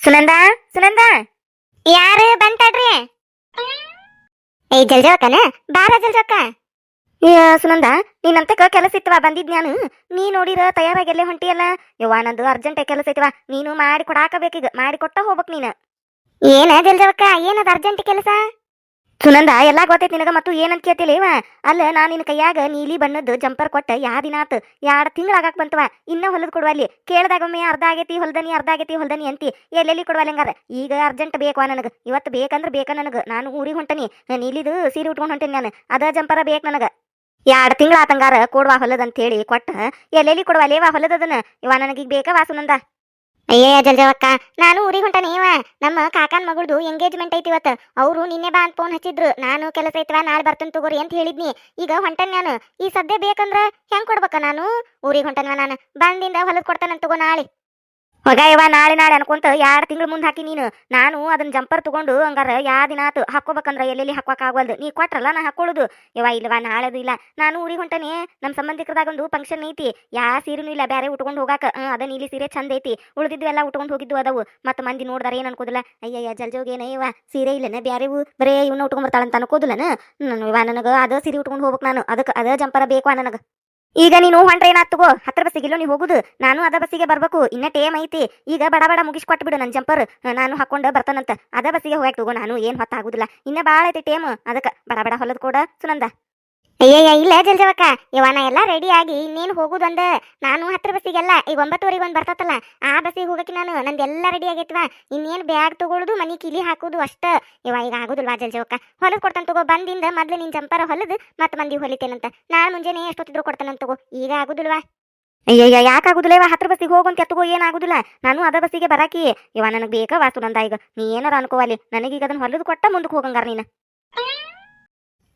ಸುನಂದ ಸುನಂದ. ಯಾರು ಬಂತಾಡ್ರಿ? ಏ ಜಲ್ಜೋಕನ ಬಾರ ಜಲ್ಜೋಕ ಸುನಂದ ನೀನಂತಕ ಕೆಲಸ ಇತ್ತವ ಬಂದಿದ್ ನಾನು. ನೀ ನೋಡಿರ ತಯಾರಾಗೆಲ್ಲೇ ಹೊಂಟಿಯಲ್ಲ ಯವ್ವ, ನಂದು ಅರ್ಜೆಂಟ್ ಕೆಲಸ ಐತವ ನೀನು ಮಾಡಿ ಕೊಡಾಕ ಬೇಕೀಗ ಮಾಡಿ ಕೊಟ್ಟ ಹೋಗ್ಬೇಕು ನೀನು. ಏನ ಜಲ್ಜವಕ್ಕ ಏನದ ಅರ್ಜೆಂಟ್ ಕೆಲಸ? ಸುನಂದ, ಎಲ್ಲಾ ಗೊತ್ತೈತಿ ನಿನಗ ಮತ್ತು ಏನಂತ ಕೇಳ್ತಿಲ್ಲ ಇವ? ಅಲ್ಲ ನಾನು ನಿನ್ನ ಕೈಯಾಗ ನೀಲಿ ಬಣ್ಣದ ಜಂಪರ್ ಕೊಟ್ಟ ಯಾ ದಿನ ಆತ? ಎರಡು ತಿಂಗಳಾಗಾಕ್ ಬಂತವ? ಇನ್ನ ಹೊಲದ್ ಕೊಡುವ ಅಲ್ಲಿ. ಕೇಳ್ದಾಗೊಮ್ಮೆ ಅರ್ಧ ಆಗೈತಿ, ಹೊಲ್ದನಿ, ಅರ್ಧ ಆಗೈತಿ, ಹೊಲ್ದನಿ ಅಂತಿ. ಎಲ್ಲೆಲ್ಲಿ ಕೊಡುವಲ್ಲ ಈಗ ಅರ್ಜೆಂಟ್ ಬೇಕವ ನನಗೆ. ಇವತ್ತು ಬೇಕಂದ್ರ ಬೇಕ ನನಗೆ. ನಾನು ಊರಿಗೆ ಹೊಂಟನಿ. ನೀಲಿದು ಸೀರೆ ಉಟ್ಕೊಂಡು ಹೊಂಟೇನಿ ನಾನು. ಅದ ಜಂಪರ ಬೇಕು ನನಗೆ. ಎರಡು ತಿಂಗಳ ಆತಂಗಾರ ಕೊಡುವ ಹೊಲದ ಅಂತ ಹೇಳಿ ಕೊಟ್ಟ. ಎಲ್ಲೆಲ್ಲಿ ಕೊಡುವ ಅಲ್ಲೇವಾ ಹೊಲದದನ ಇವ ನನಗೀಗ ಬೇಕವಾ ಸುನಂದ. ಅಯ್ಯ ಜಲ್ಜವಕ್ಕ ನಾನು ಊರಿಗೆ ಇವ. ನಮ್ಮ ಕಾಕನ್ ಮಗಳದು ಎಂಗೇಜ್ಮೆಂಟ್ ಐತಿ ಇವತ್ತು. ಅವರು ನಿನ್ನೆ ಬಾ ಅಂತ ಫೋನ್ ಹಚ್ಚಿದ್ರು. ನಾನು ಕೆಲಸ ಐತವ, ನಾಳೆ ಬರ್ತೇನೆ ತಗೋರಿ ಅಂತ ಹೇಳಿದ್ನಿ. ಈಗ ಹೊಂಟನ್ ನಾನು. ಈ ಸದ್ಯ ಬೇಕಂದ್ರ ಹೆಂಗ್ ಕೊಡ್ಬೇಕ ನಾನು? ಊರಿಗೆ ಹೊಂಟನ್ವ ನಾನು. ಬಂದಿಂದ ಹೊಲದ ಕೊಡ್ತಾನಂತ ತಗೋ ನಾಳೆ. ಹೊಗ ಇವ ನಾಳೆ ನಾಳೆ ಅನ್ಕೊಂತ ಎರಡು ತಿಂಗಳು ಮುಂದೆ ಹಾಕಿ ನೀನು. ನಾನು ಅದನ್ನ ಜಂಪರ್ ತಗೊಂಡು ಹಂಗಾರ ಯಾ ದಿನ ಆತು ಹಾಕೋಬೇಕಂದ್ರ ಎಲ್ಲೆಲ್ಲಿ ಹಾಕೋಕ್ ಆಗವಲ್ದು. ನೀ ಕೊಟ್ರಲ್ಲ ನಾ ಹಾಕೊಳ್ಳೋದು ಇವ ಇಲ್ವಾ, ನಾಳೆದು ಇಲ್ಲ. ನಾನು ಊರಿಗೆ ಹೊಂಟನೆ. ನಮ್ಮ ಸಂಬಂಧಿಕರದಾಗ ಒಂದು ಫಂಕ್ಷನ್ ಐತಿ. ಯಾ ಸೀರೆನೂ ಇಲ್ಲ ಬೇರೆ ಉಟ್ಕೊಂಡು ಹೋಗಾಕ. ಅದ ನೀಲಿ ಸೀರೆ ಚಂದ ಐತಿ. ಉಳಿದಿದ್ದು ಎಲ್ಲ ಉಟ್ಕೊಂಡು ಹೋಗಿದ್ದು ಅದಾವು. ಮತ್ತೆ ಮಂದಿ ನೋಡ್ದಾರ, ಏನ್ ಅನ್ಕೋದಿಲ್ಲ. ಅಯ್ಯಯ್ಯ ಜಲ್ಜೋಗೇನ ಇವ ಸೀರೆ ಇಲ್ಲನ ಬ್ಯಾರೆವು ಬರೇ ಇವನ್ನ ಉಟ್ಕೊಂಡ್ ಬರ್ತಾಳಂತ ಅನ್ಕೋದಿಲ್ಲನ? ನಾನು ಇವ ನನಗ ಅದ ಸೀರೆ ಉಟ್ಕೊಂಡು ಹೋಗ್ಬೇಕು ನಾನು. ಅದಕ್ಕೆ ಅದ ಜಂಪರ ಬೇಕು ನನಗ. ಈಗ ನೀನು ಹೊಂಟ್ರೆ ಏನಾತ್ ತಗೋ? ಹತ್ರ ಬಸ್ಸಿಗೆ ನೀ ಹೋಗುದು? ನಾನು ಅದ ಬಸ್ಸಿಗೆ ಬರ್ಬೇಕು. ಇನ್ನ ಟೇಮ್ ಐತಿ. ಈಗ ಬಡ ಬಡ ಕೊಟ್ಬಿಡು ನನ್ನ ಜಂಪರ್ ನಾನು ಹಾಕೊಂಡು ಬರ್ತಾನಂತ. ಅದ ಬಸ್ಸಿಗೆ ಹೋಗಕ್ಕೆ ತಗೋ. ನಾನು ಏನ್ ಹೊತ್ತಾಗುದಿಲ್ಲ. ಇನ್ನ ಬಾಳ ಐತಿ ಟೇಮ್ ಅದಕ್ಕೆ ಬಡ ಬಡ ಹೊಲದ ಕೂಡ, ಸುನಂದ. ಅಯ್ಯಯ್ಯ ಇಲ್ಲ ಜಲ್ಜವಕ್ಕ ಇವನ ಎಲ್ಲ ರೆಡಿ ಆಗಿ ಇನ್ನೇನು ಹೋಗುದಂದ? ನಾನು ಹತ್ರ ಬಸ್ಸಿಗೆಲ್ಲ, ಈಗ ಒಂಬತ್ತುವರೆಗೆ ಒಂದು ಬರ್ತತಲ್ಲ, ಆ ಬಸ್ಸಿಗೆ ಹೋಗಕ್ಕೆ ನಾನು ನಂದೆಲ್ಲ ರೆಡಿ ಆಗೈತ್ವ? ಇನ್ನೇನು ಬ್ಯಾಗ್ ತಗೊಳುದು, ಮನಿ ಕಿಲಿ ಹಾಕುದು ಅಷ್ಟ. ಇವ ಈಗ ಆಗುದಿಲ್ವಾ ಜಲ್ಜವಕ್ಕ ಹೊಲದ ಕೊಡ್ತಾನೆ ತಗೋ, ಬಂದಿಂದ ಮೊದ್ಲು ನಿನ್ ಜಂಪರ ಹೊಲದು, ಮತ್ತೆ ಮಂದಿ ಹೊಲಿತೇನಂತ. ನಾಳೆ ಮುಂಜಾನೆ ಎಷ್ಟೊತ್ತಿದ್ರು ಕೊಡ್ತಾನಂತ ತಗೋ, ಈಗ ಆಗುದಿಲ್ವಾ? ಅಯ್ಯಯ್ಯ ಯಾಕಾಗುದಿಲ್ಲ ಇವ ಹತ್ರ ಬಸ್ಸಿಗೆ ಹೋಗಂತ ಎತ್ತಗೋ ಏನಾಗುದಿಲ್ಲ ನಾನು ಅದ ಬಸ್ಸಿಗೆ ಬರಾಕಿ ಇವ ನನಗೆ ಬೇಕ ವಾಸು ನಂದ ಈಗ? ನೀ ಏನಾರ ಅನ್ಕೋವಲ್ಲಿ, ನನಗೀಗ ಅದನ್ನ ಹೊಲದು ಕೊಟ್ಟ ಮುಂದಕ್ಕೆ ಹೋಗಂಗಾರ ನೀನು.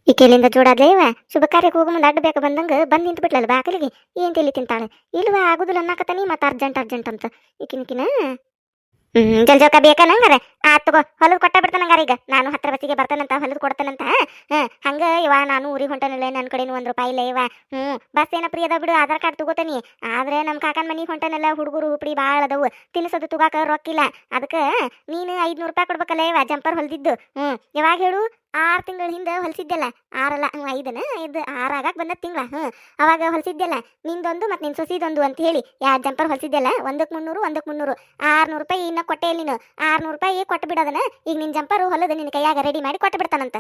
ಈಕೆಲಿಂದ ಜೋಡಾದ್ಲೆ ಇವ. ಶುಭ ಕಾರ್ಯಕ್ಕೆ ಹೋಗೋ ಮುಂದೆ ಅಡ್ಡ ಬೇಕು ಬಂದಂಗ ಬಂದ್ ನಿಂತು ಬಿಟ್ಲಲ್ಲ ಬಾಕಲಿಗೆ ಏನ್ ತಿಳಿ ತಿಂತಾಳೆ? ಇಲ್ವಾ? ಆಗುದಿಲ್ಲ ಅನ್ನಕತ್ತಾನಿ ಮತ್ತೆ ಅರ್ಜೆಂಟ್ ಅರ್ಜೆಂಟ್ ಅಂತ. ಈಕಿನಕಿನ? ಹ್ಮ್ ಜಲ್ಜೋಕ ಬೇಕಾ ನಂಗಾರ? ಆ, ತಗೋ. ಹೊಲದ ಕೊಟ್ಟ ಬಿಡ್ತಾನಂಗಾರ ಈಗ. ನಾನು ಹತ್ರ ಬಸ್ಸಿಗೆ ಬರ್ತಾನಂತ ಹೊಲದ ಕೊಡ್ತಾನಂತ. ಹಾ ಹಂಗ ಇವ, ನಾನು ಊರಿಗೆ ಹೊಂಟನಲ್ಲ ನನ್ನ ಕಡೆನೂ ಒಂದು ರೂಪಾಯಿ ಇಲ್ಲ ಇವ. ಹ್ಮ್. ಬಸ್ ಏನ ಪ್ರಿಯದ ಬಿಡು, ಆಧಾರ್ ಕಾರ್ಡ್ ತಗೋತಾನಿ. ಆದ್ರೆ ನಮ್ಮ ಕಾಕನ್ ಮನಿಗೆ ಹೊಂಟನಲ್ಲ, ಹುಡುಗರು, ಹುಪ್ಡಿ ಭಾಳ ಅದಾವು. ತಿನ್ನಿಸೋದು ತಗಾಕ ರೊಕ್ಕಿಲ್ಲ. ಅದಕ್ಕೆ ನೀನು ಐದ್ನೂರು ರೂಪಾಯಿ ಕೊಡ್ಬೇಕಲ್ಲ ಇವ, ಜಂಪರ್ ಹೊಲ್ದಿದ್ದು. ಹ್ಮ್. ಯಾವಾಗ ಹೇಳು? ಆರು ತಿಂಗಳ ಹಿಂದೆ ಹೊಲಿಸಿದ್ದೆಲ್ಲ. ಆರಲ್ಲ ಹ್ಞೂ ಐದನ? ಇದು ಆರು ಆಗಾಕ ಬಂದ ತಿಂಗಳ ಹ್ಞೂ ಅವಾಗ ಹೊಲಿಸಿದ್ದೆಲ್ಲ. ನಿಂದೊಂದು ಮತ್ತು ನಿನ್ನ ಸೊಸಿದೊಂದು ಅಂತ ಹೇಳಿ. ಯಾರ್ ಜಂಪರ್ ಹೊಲಿಸಿದ್ದೆಲ್ಲ? ಒಂದಕ್ಕೆ ಮುನ್ನೂರು ಒಂದಕ್ಕೆ ಮುನ್ನೂರು. ಆರ್ನೂರು ರೂಪಾಯಿ ಇನ್ನ ಕೊಟ್ಟೆ ಇಲ್ಲಿ ನೀನು. ಆರ್ನೂರು ರೂಪಾಯಿ ಕೊಟ್ಟು ಬಿಡೋದನ್ನ ಈಗ ನಿನ್ನ ಜಂಪರು ಹೊಲದ ನಿನ್ನ ಕೈಯಾಗ ರೆಡಿ ಮಾಡಿ ಕೊಟ್ಟು ಬಿಡ್ತಾನಂತ.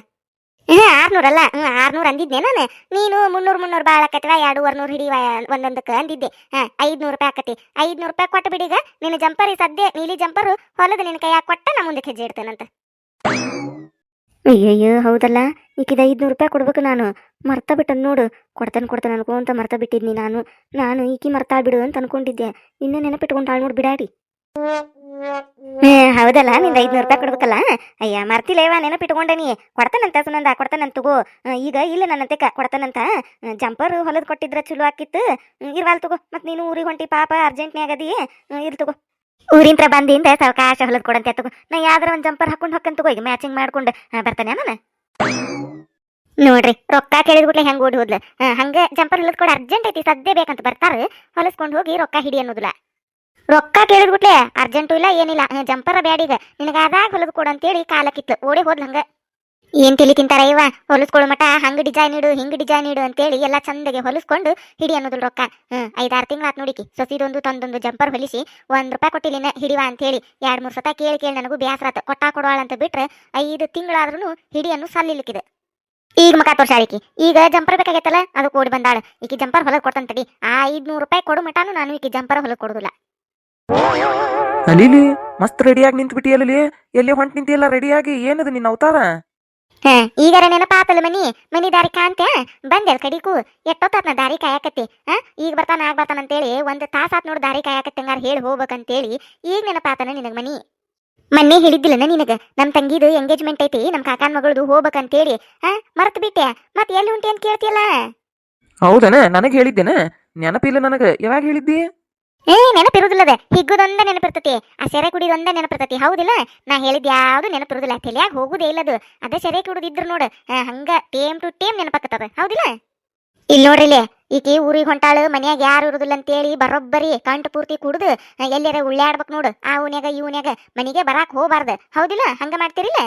ಹ್ಞೂ ಆರ್ನೂರಲ್ಲ? ಹ್ಞೂ ಆರ್ನೂರು ಅಂದಿದ್ದೆ ನಾನು. ನೀನು ಮುನ್ನೂರು ಮುನ್ನೂರು ಭಾಳ ಆಕತಿವ? ಎರಡೂವರೆ ನೂರು ಹಿಡಿವ ಒಂದೊಂದಕ್ಕೆ ಅಂದಿದ್ದೆ. ಹಾಂ, ಐದ್ನೂರು ರೂಪಾಯಿ ಆಕತಿ. ಐದ್ನೂರು ರೂಪಾಯಿ ಕೊಟ್ಟು ಬಿಡೀಗ ನಿನ್ನ ಜಂಪರ್ ಸದ್ಯ ನೀಲಿ ಜಂಪರು ಹೊಲದ ನಿನ್ನ ಕೈಯಾಗ ಕೊಟ್ಟ ನಾ ಮುಂದಕ್ಕೆ ಹೆಜ್ಜೆ ಇಡ್ತೇನಂತ. ಅಯ್ಯಯ್ಯೋ, ಹೌದಲ್ಲ? ಈಕಿದ ಐದ್ನೂರು ರೂಪಾಯಿ ಕೊಡ್ಬೇಕು ನಾನು. ಮರ್ತ ಬಿಟ್ಟನ್ ನೋಡು. ಕೊಡ್ತಾನೆ ಕೊಡ್ತಾನೆ ಅನ್ಕೊಂತ ಮರ್ತ ಬಿಟ್ಟಿದ್ನಿ ನಾನು. ನಾನು ಈಕಿ ಮರ್ತಾ ಬಿಡು ಅಂತ ಅನ್ಕೊಂಡಿದ್ದೆ. ಇನ್ನೂ ನೆನಪಿಟ್ಕೊಂಡು ಹಾಳು ನೋಡಿ ಬಿಡಾಡಿ. ಹೌದಲ್ಲ? ನಿಂದ ಐದ್ನೂರು ರೂಪಾಯಿ ಕೊಡ್ಬೇಕಲ್ಲ? ಅಯ್ಯ ಮರ್ತಿಲೇವ ನೆನಪಿಟ್ಕೊಂಡೇನಿ ಕೊಡ್ತಾನಂತ ಸುನಂದ, ಕೊಡ್ತಾನಂತ ತಗೋ. ಈಗ ಇಲ್ಲ ನನ್ನಂತೆ ಕೊಡ್ತಾನಂತ. ಜಂಪರ್ ಹೊಲದ ಕೊಟ್ಟಿದ್ರ ಚಲೋ ಆಕಿತ್ತು ಇರ್ವಾಲ್ ತಗೋ. ಮತ್ತೆ ನೀನು ಊರಿಗೆ ಹೊಂಟಿ ಪಾಪ ಅರ್ಜೆಂಟ್ನೇ ಆಗದಿ ಇರ್ ತಗೋ. ಊರಿಂತ್ರ ಬಂದಿಂದ ಅವಕಾಶ ಹೊಲದ್ ಕೊಡಂತ, ತಗೋ. ನಾ ಯಾವ್ದಾರ ಒಂದ್ ಜಂಪರ್ ಹಾಕೊಂಡು ಹಾಕಂತ ತಗೋ, ಈಗ ಮ್ಯಾಚಿಂಗ್ ಮಾಡ್ಕೊಂಡು ಬರ್ತಾನೆ ನಾನು ನೋಡ್ರಿ, ರೊಕ್ಕ ಕೇಳಿದ್ಬಿಟ್ಲೆ ಹೆಂಗ್ ಓಡಿ ಹೋದ್ಲ. ಹಂಗೆ ಜಂಪರ್ ಹೊಲದ್ ಕೊಡ ಅರ್ಜೆಂಟ್ ಐತಿ ಸದ್ಯ ಬೇಕಂತ ಬರ್ತಾರ. ಹೊಲಸ್ಕೊಂಡು ಹೋಗಿ ರೊಕ್ಕ ಹಿಡಿ ಅನ್ನೋದಿಲ್ಲ. ರೊಕ್ಕ ಕೇಳಿದ್ಬಿಟ್ಲೆ ಅರ್ಜೆಂಟು ಇಲ್ಲ, ಏನಿಲ್ಲ. ಜಂಪರ್ ಬ್ಯಾಡೀಗ ನಿನಗ ಅದಾಗ ಹೊಲದ್ ಕೊಡು ಅಂತೇಳಿ ಕಾಲ ಕಿತ್ಲು. ಓಡಿ ಹೋದ್ಲ ಹಂಗ. ಏನ್ ತಿಳಿ ತಿಂತಾರ ಇವ? ಹೊಲಿಸ್ಕೊಳ್ಳು ಮಠ, ಹಂಗ ಡಿಸೈನ್ ಇಡು, ಹಿಂಗ್ ಡಿಸೈನ್ ಇಡು ಅಂತೇಳಿ ಎಲ್ಲ ಚಂದಗೆ ಹೊಲಿಸ್ಕೊಂಡು ಹಿಡಿ ಅನ್ನೋದಿಲ್ಲ ರೊಕ್ಕ. ಹ್ಮ್, ಐದಾರು ತಿಂಗಳಾತ್ ನೋಡಿಕಿ. ಸೊಸಿದೊಂದು ತಂದೊಂದು ಜಂಪರ್ ಹೊಲಿಸಿ ಒಂದ್ ರೂಪಾಯಿ ಕೊಟ್ಟಿಲಿನ ಹಿಡಿವ ಅಂತೇಳಿ. ಎರಡ್ ಮೂರ್ ಸತ ಕೇಳಿ ಕೇಳಿ ನನಗೂ ಬೇಸರಾತ ಕೊಟ್ಟಾ ಕೊಡುವಾಳ ಅಂತ ಬಿಟ್ರೆ ಐದು ತಿಂಗಳಾದ್ರೂ ಹಿಡಿಯನ್ನು ಸಲ್ಲಿಲಿಕ್ಕಿದೆ. ಈಗ ಮಕ ತೋರ್ಸಾಳಿಕಿ. ಈಗ ಜಂಪರ್ ಬೇಕಾಗೈತಲ್ಲ? ಅದು ಕೂಡಿ ಬಂದಾಳ. ಈಕಿ ಜಂಪರ್ ಹೊಲಕ್ ಕೊಡ್ತಂತಡಿ ಆ ಐದ್ನೂರು ರೂಪಾಯಿ ಕೊಡು ಮಟಾನು ನಾನು ಈಕಿ ಜಂಪರ್ ಹೊಲದ್ ಕೊಡುದಿಲ್ಲ. ಅಲಿಲಿ, ಮಸ್ತ್ ರೆಡಿಯಾಗಿ ನಿಂತು ಬಿಟ್ಟಿಯಲ್ಲಿ ಎಲ್ಲಿ ಹೊಂಟ್ ನಿಂತಿಯಲ್ಲ ರೆಡಿಯಾಗಿ ಏನದು ನಿನ್ನ ಅವತಾರ? ಹ ಈಗರ ನೆನಪಾತಲ್ಲ ಮನಿ ಮನಿ ದಾರಿ ಕಾಂತೆ ಬಂದೆಲ್ ಕಡಿಕು, ಎಷ್ಟೊತ್ತಾತ್ ನಾ ದಾರಿ ಕಾಯಕತ್ತಿ? ಹಾ ಈಗ ಬರ್ತಾನ, ಆಗ ಬರ್ತಾನ ಅಂತೇಳಿ ಒಂದ್ ತಾಸ್ ಆತ್ ನೋಡು ದಾರಿ ಕಾಯಕತ್ತಂಗಾರ ಹೇಳಿ ಹೋಗ್ಬೇಕಂತೇಳಿ ಈಗ ನೆನಪಾತನ ನಿನಗ ಮನಿ. ಮೊನ್ನೆ ಹೇಳಿದ್ದಿಲ್ಲನ ನಿನಗ? ನಮ್ಮ ತಂಗಿದು ಎಂಗೇಜ್ಮೆಂಟ್ ಐತಿ ನಮ್ಮ ಕಾಕನ್ ಮಗಳದು ಹೋಗ್ಬೇಕಂತೇಳಿ. ಹಾ ಮರ್ತು ಬಿಟ್ಟೆ ಮತ್ ಎಲ್ಲಿ ಹೊಂಟಿ ಅಂತ ಕೇಳ್ತಿಯಲ್ಲ? ಹೌದನ, ನನಗೆ ಹೇಳಿದ್ದೇನ? ನೆನಪಿಲ್ಲ ನನಗೆ, ಯಾವಾಗ ಹೇಳಿದ್ದಿ? ಏ, ನೆನಪಿರುದಿಲ್ಲದ. ಹಿಗ್ಗುದೊಂದ ನೆನಪಿರ್ತತಿ. ಆ ಸೆರೆ ಕುಡಿದೊಂದ ನೆನಪಿರ್ತತಿ. ಹೌದಿಲ್ಲ? ನಾ ಹೇಳಿದ ಯಾವ್ದು ನೆನಪಿರುದಿಲ್ಲ. ತಲೆಯಾಗ ಹೋಗುದೇ ಇಲ್ಲದು ಅದೇ. ಸೆರೆ ಕುಡಿದಿದ್ರು ನೋಡು. ಹಂಗ ಟೇಮ್ ಟು ಟೇಮ್ ನೆನಪಾಕತ್ತದ. ಹೌದಿಲ್ಲ? ಇಲ್ಲಿ ನೋಡ್ರಿ ಇಲ್ಲಿ. ಈಕಿ ಊರಿಗೆ ಹೊಂಟಾಳು. ಮನ್ಯಾಗ ಯಾರು ಇರುದಿಲ್ಲ ಅಂತೇಳಿ ಬರೋಬ್ಬರಿ ಕಂಠ ಪೂರ್ತಿ ಕುಡ್ದು ಎಲ್ಲಾರ ಉಳ್ಳಾಡ್ಬೇಕು ನೋಡು. ಆ ಊನ್ಯಾಗ, ಈ ಊನ್ಯಾಗ ಮನಿಗೆ ಬರಾಕ್ ಹೋಗ್ಬಾರ್ದು. ಹೌದಿಲ್ಲ? ಹಂಗ ಮಾಡ್ತೀರಿಲ್ಲ?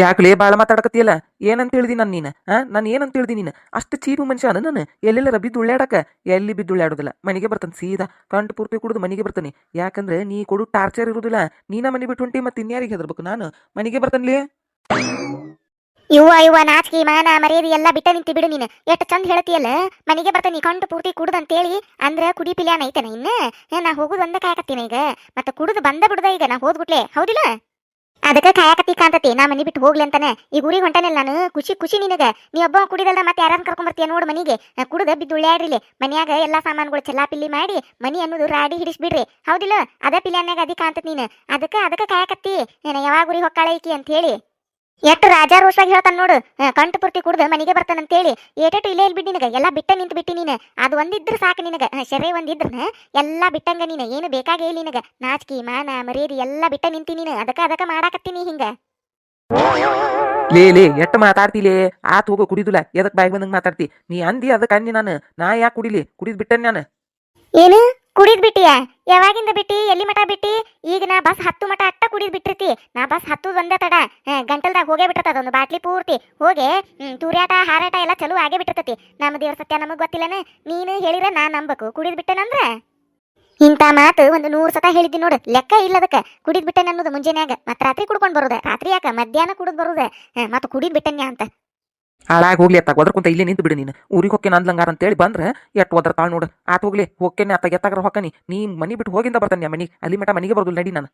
ಯಾಕಲೇ ಬಾಳ ಮಾತಾಡಕತ್ತಿಯಲ್ಲ? ಏನಂತ ಹೇಳ್ದಿ ನಾನು ನೀನು? ನಾನು ಏನಂತ ಹೇಳ್ದಿ ನೀನು? ಅಷ್ಟು ಚೀಪು ಮನುಷ್ಯನ ನಾನು. ಎಲ್ಲೆಲ್ಲರ ಬಿದ್ದು ಉಳ್ಳಾಡಕ ಎಲ್ಲಿ ಬಿದ್ದು ಉಳ್ಳಾಡೋದಿಲ್ಲ ಮನೆಗೆ ಬರ್ತಾನೆ ಸೀದಾ. ಕಂಟು ಪೂರ್ತಿ ಕುಡಿದು ಮನೆಗೆ ಬರ್ತಾನೆ. ಯಾಕಂದ್ರೆ ನೀ ಕೊಡು ಟಾರ್ಚರ್ ಇರೋದಿಲ್ಲ. ನೀನ ಮನೆ ಬಿಟ್ಟು ಹೊಂಟಿ ಮತ್ತೆ ಇನ್ಯಾರಿಗೆ ಹೆದರ್ಬೇಕು? ನಾನು ಮನೆಗೆ ಬರ್ತಾನ್ಲೇ? ಇವ್ವ ಇವ್ವ ನಾಚಿಕೆ ಮಾನ ಮರ್ಯಾದೆ ಎಲ್ಲ ಬಿಟ್ಟ ನಿಂತಿ ಬಿಡು ನೀನು. ಎಷ್ಟು ಚಂದ ಹೇಳ್ತೀಯಲ್ಲ ಮನೆಗೆ ಬರ್ತಾನೆ ಕಂಡು ಪೂರ್ತಿ ಕುಡ್ದು ಅಂತೇಳಿ ಅಂದ್ರ ಕುಡಿ ಪಿಲ್ಯಾನ ಐತನ ಇನ್ನ? ಏ, ನಾ ಹೋಗುದು ಒಂದ ಹಾಕತ್ತೀನಿ ಈಗ. ಮತ್ತೆ ಕುಡಿದು ಬಂದ ಬಿಡ್ದ ಈಗ? ನಾ ಹೋದ್ಬಿಟ್ಲೆ ಹೌದಿಲ್ಲ? ಅದಕ್ಕೆ ಕಾಯಕತ್ತಿ ಕಾಂತತಿ ನಾ ಮನಿ ಬಿಟ್ಟು ಹೋಗ್ಲಿ ಅಂತಾನೆ. ಈ ಊರಿಗೆ ಹೊಂಟಾನಿಲ್ಲ ನಾನು. ಖುಷಿ ಖುಷಿ ನಿನಗ. ನೀ ಒಬ್ಬ ಕುಡಿದಲ್ಲ ಮತ್ತೆ ಯಾರನ್ನ ಕರ್ಕೊಂಡ್ ಬರ್ತೀಯ ನೋಡು ಮನಿಗೆ. ಕುಡ್ದ ಬಿದ್ದು ಉಳ್ಯಾಡ್ರಿಲಿ ಮನ್ಯಾಗ ಎಲ್ಲಾ ಸಾಮಾನುಗಳು ಚೆಲ್ಲಾ ಪಿಲ್ಲಿ ಮಾಡಿ ಮನಿ ಅನ್ನೋದು ರಾಡಿ ಹಿಡಿಸ್ಬಿಡ್ರಿ. ಹೌದಿಲ್ಲ? ಅದ ಪಿಲ್ಯಾನ್ಯಾಗ ಅದಿ ಕಾಂತತ್ ನೀನು. ಅದಕ್ಕೆ ಅದಕ್ಕೆ ಕಾಯಕತ್ತಿ. ಯಾವಾಗ ಊರಿಗೆ ಹೊಕ್ಕಾಳ ಈಕಿ ಅಂತ ಹೇಳಿ ಎಷ್ಟು ರಾಜಾರೋಷವಾಗಿ ಹೇಳ್ತಾನೆ ನೋಡು. ಕಂಟು ಪೂರ್ತಿ ಕುಡ್ದು ಮನೆಗೆ ಬರ್ತಾನಂತೇಳಿ ಏಟೇಟು ಇಲ್ಲೇ ಇಲ್ಲಿ ಬಿಟ್ಟು ನಿನಗೆ. ಎಲ್ಲ ಬಿಟ್ಟ ನಿಂತು ಬಿಟ್ಟಿ ನೀನು. ಅದು ಒಂದಿದ್ರೆ ಸಾಕು ನಿನಗೆ. ಶರೇ ಒಂದಿದ್ರೆ ಒಂದಿದ್ರನ ಎಲ್ಲ ಬಿಟ್ಟಂಗ ನೀನು. ಏನು ಬೇಕಾಗೇ ಇಲ್ಲ ನಿನಗೆ. ನಾಚಿಕೆ ಮಾನ ಮರ್ಯಾದೆ ಎಲ್ಲ ಬಿಟ್ಟ ನಿಂತಿ ನೀನು. ಅದಕ್ಕೆ ಅದಕ್ಕ ಮಾಡಾಕತ್ತೀನಿ ಹಿಂಗ. ಲೇ ಲೇ ಎಟ್ಟು ಮಾತಾಡ್ತಿಲೇ ಆತ್ ಹೋಗೋ ಕುಡಿದುಲ. ಎದಕ್ಕೆ ಬಾಯಿ ಬಂದಂಗೆ ಮಾತಾಡ್ತಿ? ನೀ ಅಂದಿ ಅದಕ್ಕೆ ಅಂದಿ ನಾನು. ನಾ ಯಾಕೆ ಕುಡಿಲಿ? ಕುಡಿದ್ ಬಿಟ್ಟೆ ನಾನು. ಏನು? ಕುಡಿದ್ ಬಿಟ್ಟಿಯ? ಯಾವಾಗಿಂದ ಬಿಟ್ಟಿ? ಎಲ್ಲಿ ಮಠ ಬಿಟ್ಟಿ? ಈಗ ನಾ ಬಸ್ ಹತ್ತು ಮಠ ಅಟ್ಟ ಕುಡಿದ್ ಬಿಟ್ಟಿರ್ತಿ. ನಾ ಬಸ್ ಹತ್ತು ಒಂದೇ ತಡ. ಗಂಟಲ್ದಾಗ ಹೋಗೇ ಬಿಟ್ಟಿರ್ತದ ಒಂದು ಬಾಟ್ಲಿ ಪೂರ್ತಿ. ಹೋಗಿ ತೂರ್ಯಾಟ, ಹಾರಾಟ ಎಲ್ಲ ಚಲೋ ಆಗೇ ಬಿಟ್ಟಿರ್ತತಿ. ನಮ್ಮ ದೇವ್ರ ಸತ್ಯ ನಮಗ್ ಗೊತ್ತಿಲ್ಲನ? ನೀನು ಹೇಳಿದ್ರೆ ನಾ ನಂಬಕು. ಕುಡಿದ್ ಬಿಟ್ಟೆನಂದ್ರ ಇಂಥ ಮಾತು ಒಂದು ನೂರು ಸತ ಹೇಳಿದ್ದಿ ನೋಡು. ಲೆಕ್ಕ ಇಲ್ಲದಕ್ಕ. ಕುಡಿದ್ ಬಿಟ್ಟೆನ ಅನ್ನೋದು ಮುಂಜಾನ್ಯಾಗ. ಮತ್ ರಾತ್ರಿ ಕುಡ್ಕೊಂಡ್ ಬರುದ. ರಾತ್ರಿ ಯಾಕ? ಮಧ್ಯಾಹ್ನ ಕುಡಿದ್ ಬರುದ. ಮತ್ತೆ ಕುಡಿದ್ ಬಿಟ್ಟನ್ಯಾ ಅಂತ. ಹಾಳಾಗಿ ಹೋಗ್ಲಿ ಅತ್ತಾಗ ಒದ್ರಕುಂತ ಇಲ್ಲೇ ನಿಂತು ಬಿಡು ನೀನು. ಊರಿಗೆ ಹೊಕ್ಕೇನ ಅಂದ್ಲಂಗಾರ ಅಂತೇಳಿ ಬಂದ್ರೆ ಎಟ್ ಒದ್ರ ತಾಳ್ ನೋಡು. ಆತ ಹೋಗ್ಲಿ ಹೊಕ್ಕೇನೆ ಅತ್ತಾಗ ಎತ್ತಾಗ್ರ ಹೊಕ್ಕನಿ. ನೀ ಮನಿ ಬಿಟ್ಟು ಹೋಗಿಂದ ಬರ್ತಾನೆ ಮನಿ. ಅಲ್ಲಿ ಮಟ ಮನಿಗೆ ಬರೋದಿಲ್ಲ ನಡಿ ನಾನು.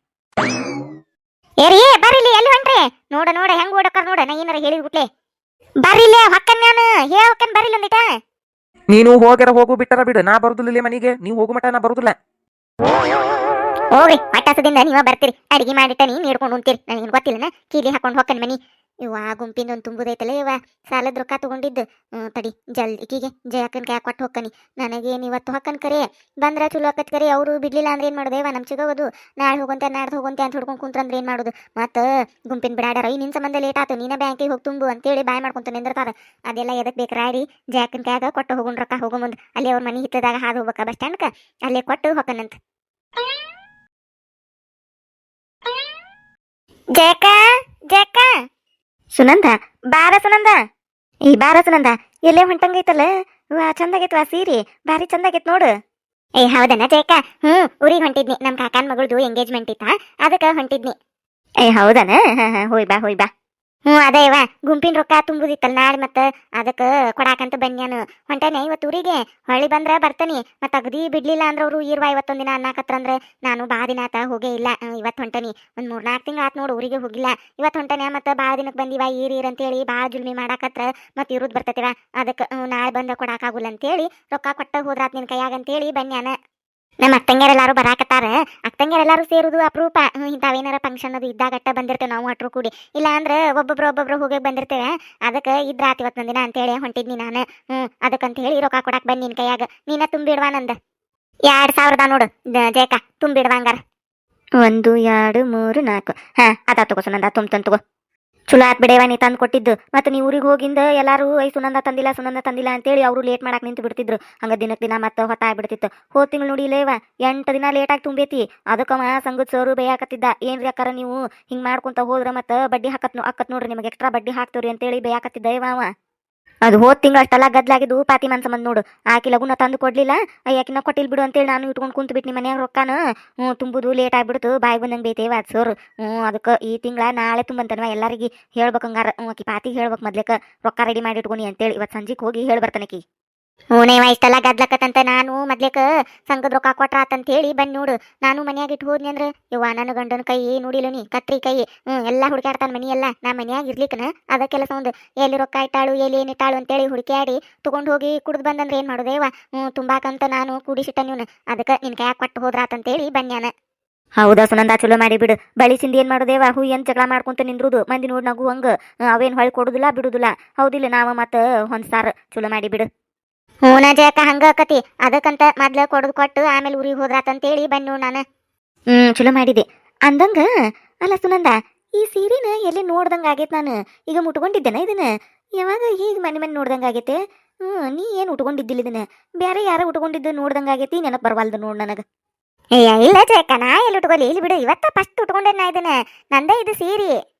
ಏರಿ ಎಲ್ಲಿ ಹೊಂಟ್ರಿ? ನೋಡ ನೋಡ ಹೆಂಗ್ ಓಡಕ್ಕಾರ ನೋಡ ನಾ ಏನಾರ ಹೇಳಿ ಬಿಟ್ಲೆ ಬರ್ರಿಲ್ಲ ಹೊಕ್ಕನ್ ನಾನು. ಹೇ ಹೊಕ್ಕನ್ ಬರ್ರಿಲ್ಲ ಒಂದಿಟ ನೀನು ಹೋಗ್ಯಾರ ಹೋಗು ಬಿಟ್ಟರ ಬಿಡು. ನಾ ಬರುದಿಲ್ಲ ಮನಿಗೆ. ನೀವು ಹೋಗು ಮಠ ನಾ ಬರುದಿಲ್ಲ. ಹೋಗ್ರಿ ಮಟ್ಟಾಸದಿಂದ ನೀವ ಬರ್ತೀರಿ. ಅಡಿಗೆ ಮಾಡಿಟ್ಟ ನೀನ್ ಹಿಡ್ಕೊಂಡು ಉಂತೀರಿ ನನಗೆ ಗೊತ್ತಿಲ್ಲನ? ಕೀಲಿ ಹಾಕೊಂಡು ಹೋಗ್ಕನ್ ಮನಿ. ಇವ ಗುಂಪಿಂದ ಒಂದು ತುಂಬುದೈತಲ್ಲ ಇವ ಸಾಲದ ರೊಕ್ಕ ತಗೊಂಡಿದ್ದು. ತಡಿ, ಜಲ್, ಈಕಿಗೆ ಜಯಕ್ಕನ ಕೈ ಕೊಟ್ಟು ಹೋಗ್ಕನಿ ನನಗೇನು ಇವತ್ತು ಹಾಕನ್ ಕರೆ? ಬಂದ್ರ ಚಲೋ ಆಕತ್ ಕರೆ. ಅವರು ಬಿಡ್ಲಿಲ್ಲ ಅಂದ್ರೆ ಏನು ಮಾಡೋದು? ಇವ ನಮ್ ಚಿಗೋದು ನಾಳೆ ಹೋಗಂತೆ ನಾಡ್ದು ಹೋಗಂತೆ ಅಂತ ಹುಡ್ಕೊಂಡು ಕುಂತ್ರಂದ್ರೆ ಏನು ಮಾಡೋದು? ಮತ್ತು ಗುಂಪಿನ ಬಿಡಾಡ್ಯಾರ. ಈ ನಿನ್ ಸಂಬಂಧ ಲೇಟ್ ಆತು. ನೀನೇ ಬ್ಯಾಂಕಿಗೆ ಹೋಗಿ ತುಂಬು ಅಂತೇಳಿ ಬಾಯ್ ಮಾಡ್ಕೊಂತ ನಿಂದಿರ್ತಾರ. ಅದೆಲ್ಲ ಎದಕ್ಕೆ ಬೇಕು ರಾಡಿ ಜಯಕ್ಕನ ಕೈಯಾಗ ಕೊಟ್ಟು ಹೋಗೋಣ ರೊಕ್ಕ ಹೋಗೋ ಮುಂದೆ. ಅಲ್ಲಿ ಅವ್ರ ಮನೆ ಹಿತ್ತದಾಗ ಹಾದು ಹೋಗ್ಬೇಕ ಬಸ್ ಸ್ಟ್ಯಾಂಡ್ಕ. ಅಲ್ಲೇ ಕೊಟ್ಟು ಹೊಕ್ಕನಂತ ಜಯಕ ಜಯಕ ಸುನಂದ, ಬಾರ ಸುನಂದ. ಈ ಬಾರ ಸುನಂದ, ಎಲ್ಲೇ ಹೊಂಟಂಗೈತಲ್ಲ? ವಾ ಚಂದಾಗೈತ್ವಾ ಸೀರಿ ಬಾರಿ ಚಂದಾಗೈತ್ ನೋಡು. ಏ, ಹೌದನ ಜಯಕ ಹ್ಞೂ ಊರಿಗೆ ಹೊಂಟಿದ್ನಿ. ನಮ್ಮ ಕಾಕನ ಮಗಳದು ಎಂಗೇಜ್ಮೆಂಟ್ ಇತ್ತ? ಅದಕ್ಕೆ ಹೊಂಟಿದ್ನಿ. ಏ, ಹೌದನ? ಹೋಯ್ ಬಾ ಹೋಯ್ ಬಾ. ಹ್ಞೂ ಅದೇ ಇವ. ಗುಂಪಿನ ರೊಕ್ಕ ತುಂಬುದಿತ್ತಲ್ಲ ನಾಳೆ ಮತ್ತೆ ಅದಕ್ಕೆ ಕೊಡಾಕಂತ ಬನ್ಯಾನು. ಹೊಂಟೇನೆ ಇವತ್ತು ಊರಿಗೆ. ಹೊಳ್ಳಿ ಬಂದ್ರ ಬರ್ತಾನೆ. ಮತ್ತೆ ಅಗದಿ ಬಿಡ್ಲಿಲ್ಲ ಅಂದ್ರೆ ಅವರು ದಿನ ಇವತ್ತೊಂದಿನ ಅನ್ನಕತ್ರಂದ್ರೆ ನಾನು ಬಾ ದಿನ ಆತ ಹೋಗೇ ಇಲ್ಲ. ಇವತ್ತು ಹೊಂಟನಿ. ಒಂದು ಮೂರ್ನಾಲ್ಕು ತಿಂಗಳು ಆತ್ ನೋಡು ಊರಿಗೆ ಹೋಗಿಲ್ಲ. ಇವತ್ತು ಹೊಂಟನೆ ಮತ್ತೆ ಬಾ ದಿನಕ್ಕೆ ಬಂದಿವ ಈರ್ ಈರ್ ಅಂತೇಳಿ ಭಾಳ ಜುಲ್ಮಿ ಮಾಡಾಕತ್ರ ಮತ್ತೆ ಇರುದ್ ಬರ್ತತಿವ. ಅದಕ್ಕೆ ನಾಳೆ ಬಂದ ಕೊಡಾಕಾಗುಲ್ಲ ಅಂತೇಳಿ ರೊಕ್ಕ ಕೊಟ್ಟ ಹೋದ್ರಾತ್ ನಿನ್ ಕೈಯಾಗ ಅಂತೇಳಿ ಬನ್ಯಾನ. ನಮ್ಮ ಅಕ್ಕಂಗ್ಯಾರೆಲ್ಲಾರು ಬರಾಕತ್ತಾರ. ಅಕ್ಕಂಗ್ಯಾರೆಲ್ಲಾರು ಸೇರುದು ಅಪರೂಪ. ಇಂಥವೇನಾರ ಫಂಕ್ಷನ್ ಅದು ಇದ್ದಾಗಟ್ಟ ಬಂದಿರ್ತೇವೆ ನಾವು ಅಟ್ರು ಕೂಡಿ. ಇಲ್ಲ ಅಂದ್ರೆ ಒಬ್ಬೊಬ್ರು ಒಬ್ಬೊಬ್ರು ಹೋಗಿ ಬಂದಿರ್ತೇವೆ. ಅದಕ್ಕೆ ಇದ್ರಾತ್ ಇವತ್ತು ದಿನ ಅಂತೇಳಿ ಹೊಂಟಿದ್ನಿ ನಾನು. ಹ್ಞೂ ಅದಕ್ಕಂತ ಹೇಳಿ ರೊಕ್ಕ ಕೊಡಾಕ್ ಬನ್ನಿ ನಿನ್ ಕೈಯಾಗ. ನೀನ ತುಂಬಿಡ್ವಾ ನಂದ. ಎರಡ್ ಸಾವಿರದ ನೋಡು ಜೇಕ ತುಂಬಿಡ್ವಾ ಹಂಗಾರ. ಒಂದು, ಎರಡು, ಮೂರು, ನಾಲ್ಕು. ಹಾ, ಅದ ತಗೋ ನಂದ ತುಂಬ ತಗೋ. ಚಲೋ ಆತ್ ಬಿಡೇವ, ನೀ ತಂದು ಕೊಟ್ಟಿದ್ದು. ಮತ್ತೆ ನೀವು ಊರಿಗೆ ಹೋಗಿಂದ ಎಲ್ಲರೂ, ಐ, ಸುನಂದ ತಂದಿಲ್ಲ ಸುನಂದ ತಂದಿಲ್ಲ ಅಂತೇಳಿ ಅವರು ಲೇಟ್ ಮಾಡಕ್ಕೆ ನಿಂತು ಬಿಡ್ತಿದ್ರು. ಹಂಗೆ ದಿನಕ್ಕೆ ದಿನ ಮತ್ತೆ ಹೊತ್ತಾಗ್ಬಿಡ್ತಿತ್ತು ಹೋದ ತಿಂಗಳು ನೋಡಿ ಲೇವ ಎಂಟು ದಿನ ಲೇಟಾಗಿ ತುಂಬೈತಿ. ಅದಕ್ಕವ ಸಂಗದ ಸರು ಬೇಯಾಕತ್ತಿದ್ದ, ಏನ್ರಿ ಅಕ್ಕಾರ ನೀವು ಹಿಂಗ್ ಮಾಡ್ಕೊಂತ ಹೋದ್ರ ಮತ್ತೆ ಬಡ್ಡಿ ಹಾಕತ್ ಅಕ್ಕತ್ ನೋಡ್ರಿ, ನಿಮಗೆ ಎಕ್ಸ್ಟ್ರಾ ಬಡ್ಡಿ ಹಾಕ್ತೀವ್ರಿ ಅಂತೇಳಿ ಬೇಯಾಕತ್ತಿದ್ದ ಇವ ಅದು ಹೋದ ತಿಂಗಳು ಅಷ್ಟೆಲ್ಲ ಗದ್ಲಾಗಿದ್ದು ಪಾತಿ ಮನ್ಸ ಮಂದ್ ನೋಡು. ಆಕಿ ಲಗುನ ತಂದು ಕೊಡ್ಲಿಲ್ಲ. ಯಾಕಿನ ಕೊಟ್ಟಿಲ್ ಬಿಡು ಅಂತೇಳಿ ನಾನು ಇಟ್ಕೊಂಡು ಕುಂತು ಬಿಟ್ಟು ಮನ್ಯಾಗ ರೊಕ್ಕನ. ಹ್ಞೂ, ತುಂಬುದು ಲೇಟ್ ಆಗ್ಬಿಡ್ತು. ಬಾಯಿ ಬಂದಂಗೆ ಬೇತೇವ ಅದು ಸರ್. ಅದಕ್ಕೆ ಈ ತಿಂಗಳ ನಾಳೆ ತುಂಬಂತನವ. ಎಲ್ಲರಿಗೆ ಹೇಳ್ಬೇಕು ಹಂಗಾರ. ಹ್ಞೂ, ಆಕಿ ಪಾತಿಗೆ ಹೇಳ್ಬೇಕು ಮೊದ್ಲೇಕ. ರೊಕ್ಕ ರೆಡಿ ಮಾಡಿ ಇಟ್ಕೊನಿ ಅಂತೇಳಿ. ಇವತ್ತು ಸಂಜೆಗೆ ಹೋಗಿ ಹೇಳಿ ಬರ್ತಾನಕಿ ಹ್ಞೂನೇವ ಇಷ್ಟೆಲ್ಲ ಗದ್ಲಕತ್ತಂತ ನಾನು ಮೊದ್ಲೇಕ ಸಂಘದ ರೊಕ್ಕ ಕೊಟ್ರ ಅಂತ ಹೇಳಿ ಬನ್ನಿ ನೋಡು. ನಾನು ಮನ್ಯಾಗ ಇಟ್ಟು ಹೋದ್ನಿ ಅಂದ್ರೆ ಇವ್ವ ನನ್ನ ಗಂಡನ ಕೈ ನೋಡಿಲ್ಲ ನೀ, ಕತ್ರಿ ಕೈ ಹ್ಞೂ ಎಲ್ಲ ಹುಡುಕಾಡ್ತಾನೆ ಮನಿ ನಾ ಮನ್ಯಾಗ ಇರ್ಲಿಕ್ಕನ ಅದ ಕೆಲಸ ಒಂದು ಎಲ್ಲಿ ರೊಕ್ಕ ಇಟ್ಟಾಳು, ಎಲ್ಲಿ ಏನಿಟ್ಟಾಳು ಅಂತೇಳಿ ಹುಡುಕ್ಯಾಡಿ ತಗೊಂಡ್ ಹೋಗಿ ಕುಡ್ದು ಬಂದಂದ್ರೆ ಏನ್ ಮಾಡೋದೇವ ಹ್ಞೂ ತುಂಬಾಕಂತ ನಾನು ಕೂಡಿಸಿಟ್ಟ ನೀನು ಅದಕ್ಕೆ ನಿನ್ ಕೈಯಾಗ ಕೊಟ್ಟು ಹೋದ್ರಾತಂತೇಳಿ ಬನ್ಯಾನ ಹೌದಾ ಸುನಂದ, ಚಲೋ ಮಾಡಿ ಬಿಡು. ಬಳಿ ಸಿಂದಿ ಏನ್ ಮಾಡೋದೇವ ಹೂ ಏನ್ ಜಗಳ ಮಾಡ್ಕೊಂತ ನಿಂದ್ರುದು? ಮಂದಿ ನೋಡ್ ನಗು ಹಂಗ. ಅವೇನ್ ಹೊಳ್ ಕೊಡುದಿಲ್ಲ, ಬಿಡುದಿಲ್ಲ. ಹೌದಿಲ್ಲ, ನಾವ ಮತ್ತ ಹೊಂದ್ಸಾರ. ಚಲೋ ಮಾಡಿ ಬಿಡು. ಹೂನ ಜಯಕ್ಕ ಹಂಗ ಆಕತಿ. ಅದಕ್ಕಂತ ಮೊದ್ಲ ಕೊಡದು ಕೊಟ್ಟು ಆಮೇಲೆ ಊರಿಗೆ ಹೋದ್ರಾತಂತೇಳಿ ಬನ್ನಿ ನಾನು. ಹ್ಮ್, ಚಲೋ ಮಾಡಿದೆ. ಅಂದಂಗ, ಅಲ್ಲ ಸುನಂದ, ಈ ಸೀರೆನ ಎಲ್ಲಿ ನೋಡ್ದಂಗ ಆಗೈತೆ ನಾನು? ಈಗ ಮುಟ್ಕೊಂಡಿದ್ದೇನೆ ಇದನ್ನ? ಯಾವಾಗ ಹೀಗೆ ಮನೆ ಮನೆ ನೋಡ್ದಂಗ ಆಗೈತೆ? ಹ್ಞೂ ನೀ ಏನು ಉಟ್ಕೊಂಡಿದ್ದಿಲ್ಲ ಇದನ್ನ? ಬೇರೆ ಯಾರೋ ಉಟ್ಕೊಂಡಿದ್ದು ನೋಡ್ದಂಗಾಗೈತಿ ನೆನಪು ಬರವಲ್ದು ನೋಡ್ ನನಗೆ. ಏ, ಇಲ್ಲ ಜಯಕ್ಕ, ನಾ ಎಲ್ಲಿ ಉಟ್ಕೊಲಿ? ಇಲ್ಲಿ ಬಿಡು, ಇವತ್ತ ಫಸ್ಟ್ ಉಟ್ಕೊಂಡೆ ಇದನ್ನ. ನಂದೇ ಇದು ಸೀರೆ.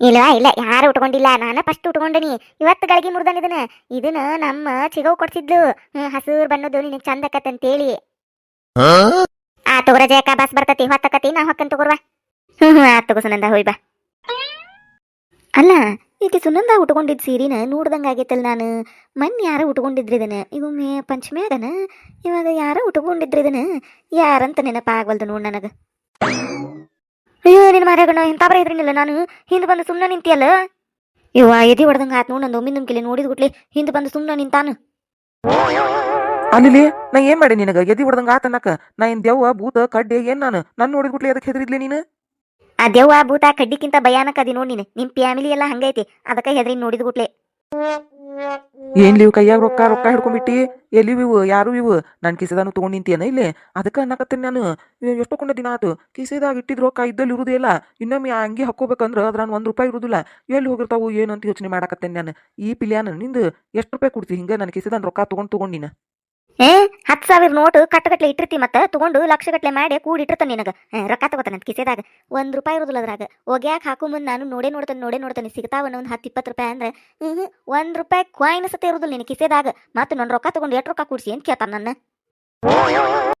ಇಲ್ವಾ ಇಲ್ಲ ಯಾರು ಉಟ್ಕೊಂಡಿಲ್ಲ? ನಾನು ಫಸ್ಟ್ ಉಟ್ಕೊಂಡಿನಿ. ಇವತ್ತು ಗಳಿಗೆ ಮುರ್ದಾನ ಇದನ್ನ. ಇದನ್ನ ನಮ್ಮ ಚಿಗವ್ ಕೊಡ್ಸಿದ್ಲು. ಹಸಿರು ಬಣ್ಣದ್ದು ನಿನಗೆ ಚಂದ ಅಂತೇಳಿ ಆ ತಗೋರ ಜಯಕ್ಕ ಬಸ್ ಬರ್ತತಿ ಹೊತ್ತಕತಿ ನಾ ಹೊಕ್ಕನ್ ತಗೋರ್ವ. ಆ ತಗೋ ಸುನಂದ ಹೋಯ್ ಬಾ. ಅಲ್ಲ ಈಕೆ ಸುನಂದ ಉಟ್ಕೊಂಡಿದ್ ಸೀರಿನ ನೋಡ್ದಂಗ ಆಗೈತಲ್ಲ ನಾನು. ಮೊನ್ನೆ ಯಾರ ಉಟ್ಕೊಂಡಿದ್ರಿ ಇದನ್ನ. ಇವೊಮ್ಮೆ ಆಗನ ಇವಾಗ ಯಾರ ಉಟ್ಕೊಂಡಿದ್ರಿ ಇದನ್ನ. ಯಾರಂತ ನೆನಪಾಗವಲ್ದು ನೋಡ್ ನನಗ. ಅಯ್ಯೋ ನಿನ್ನ ಇಂಥ ಬರ ಇದ್ರಿನಿಲ್ಲ ನಾನು? ಹಿಂದೆ ಬಂದು ಸುಮ್ಮನೆ ನಿಂತಿಯಲ್ಲ? ಇವ ಎದಿ ಹೊಡೆದಂಗ ಆತ್ ನೋಡ್ ನಂದು ಒಮ್ಮೆ ನಂಬಿಕೆ ನೋಡಿದ್ ಗುಟ್ಲೆ ಹಿಂದೆ ಬಂದು ಸುಮ್ಮನೆ ನಿಂತಾನು. ಅನಿಲಿ ನಾ ಏನ್ ಮಾಡಿ ನಿನಗ? ಎದಿ ಹೊಡೆದಂಗ ಆತನಕ ನಾ ಏನ್ ದೆವ್ವ ಭೂತ ಕಡ್ಡಿ ಏನ್ ನಾನು? ನನ್ ನೋಡಿದ್ ಗುಟ್ಲೆ ಅದಕ್ಕೆ ಹೆದರಿದ್ಲಿ ನೀನು? ಆ ದೆವ್ವ ಭೂತ ಕಡ್ಡಿಕ್ಕಿಂತ ಭಯಾನಕ ಅದಿ ನೋಡಿ ನೀನು. ನಿಮ್ ಫ್ಯಾಮಿಲಿ ಎಲ್ಲ ಹಂಗೈತಿ. ಅದಕ್ಕೆ ಹೆದರಿ ನೋಡಿದ್ ಗುಟ್ಲೆ. ಏನ್ಲಿ ಇವು ಕೈಯಾಗ ರೊಕ್ಕ ರೊಕ್ಕ ಹಿಡ್ಕೊಂಡ್ಬಿಟ್ಟಿ? ಎಲ್ಲಿ ಇವು, ಯಾರು ಇವು? ನನ್ ಕಿಸೆದಾನು ತಗೊಂಡ್ ನಿಂತಿಯನ ಇಲ್ಲಿ? ಅದಕ್ಕೆ ನಾನು. ಎಷ್ಟು ಕೊಂಡ ದಿನ ಆತು? ಕಿಸೆದಾಗ ಇಟ್ಟಿದ್ ರೊಕ್ಕ ಇದ್ದಲ್ಲಿ ಇರುದೇ ಇಲ್ಲ. ಇನ್ನೊಮ್ಮೆ ಅಂಗಿ ಹಾಕೋಬೇಕಂದ್ರ ನಾನು ಒಂದ್ ರೂಪಾಯಿ ಇರುದಿಲ್ಲ. ಎಲ್ಲಿ ಹೋಗಿರ್ತಾವು ಏನಂತ ಯೋಚನೆ ಮಾಡಕತ್ತೇನೆ ನಾನು. ಈ ಪಿಲಿಯಾನ ನಿಂದು ಎಷ್ಟು ರೂಪಾಯಿ ಕೊಡ್ತಿ? ಹಿಂಗ ನನ್ನ ಕಿಸೆದಾನ ರೊಕ್ಕ ತಗೊಂಡ್ ತಗೊಂಡಿನ ಏ, ಹತ್ತು ಸಾವಿರ ನೋಟು ಕಟ್ಟಗಟ್ಲೆ ಇಟ್ಟಿರ್ತಿ ಮತ್ತೆ, ತಗೊಂಡು ಲಕ್ಷಗಟ್ಲೆ ಮಾಡಿ ಕೂಡಿ ಇಟ್ಟಿರ್ತಾನೆ ನಿನಗೆ. ರೊಕ್ಕ ತಗೋತಾನೆ ಕಿಸೆದಾಗ. ಒಂದು ರೂಪಾಯಿ ಇರೋದಿಲ್ಲ ಅದ್ರಾಗ. ಒಗ್ಯಾಕ ಹಾಕು ಮುಂದೆ ನಾನು ನೋಡೇ ನೋಡ್ತಾನೆ ನೋಡೇ ನೋಡ್ತಾನೆ. ಸಿಗ್ತಾವ ಒಂದು ಹತ್ತು ಇಪ್ಪತ್ತು ರೂಪಾಯಿ ಅಂದ್ರೆ ಒಂದು ರೂಪಾಯಿ ಕ್ವಾಯಿನ ಸತ್ತೆ ಇರೋದಿಲ್ಲ ನಿನ್ನ ಕಿಸೆದಾಗ. ಮತ್ತೆ ನನ್ನ ರೊಕ್ಕ ತಗೊಂಡು ಎಷ್ಟು ರೊಕ್ಕ ಕೂಡಿಸಿ ಏನು ಕೇಳ್ತಾನೆ ನನ್ನ.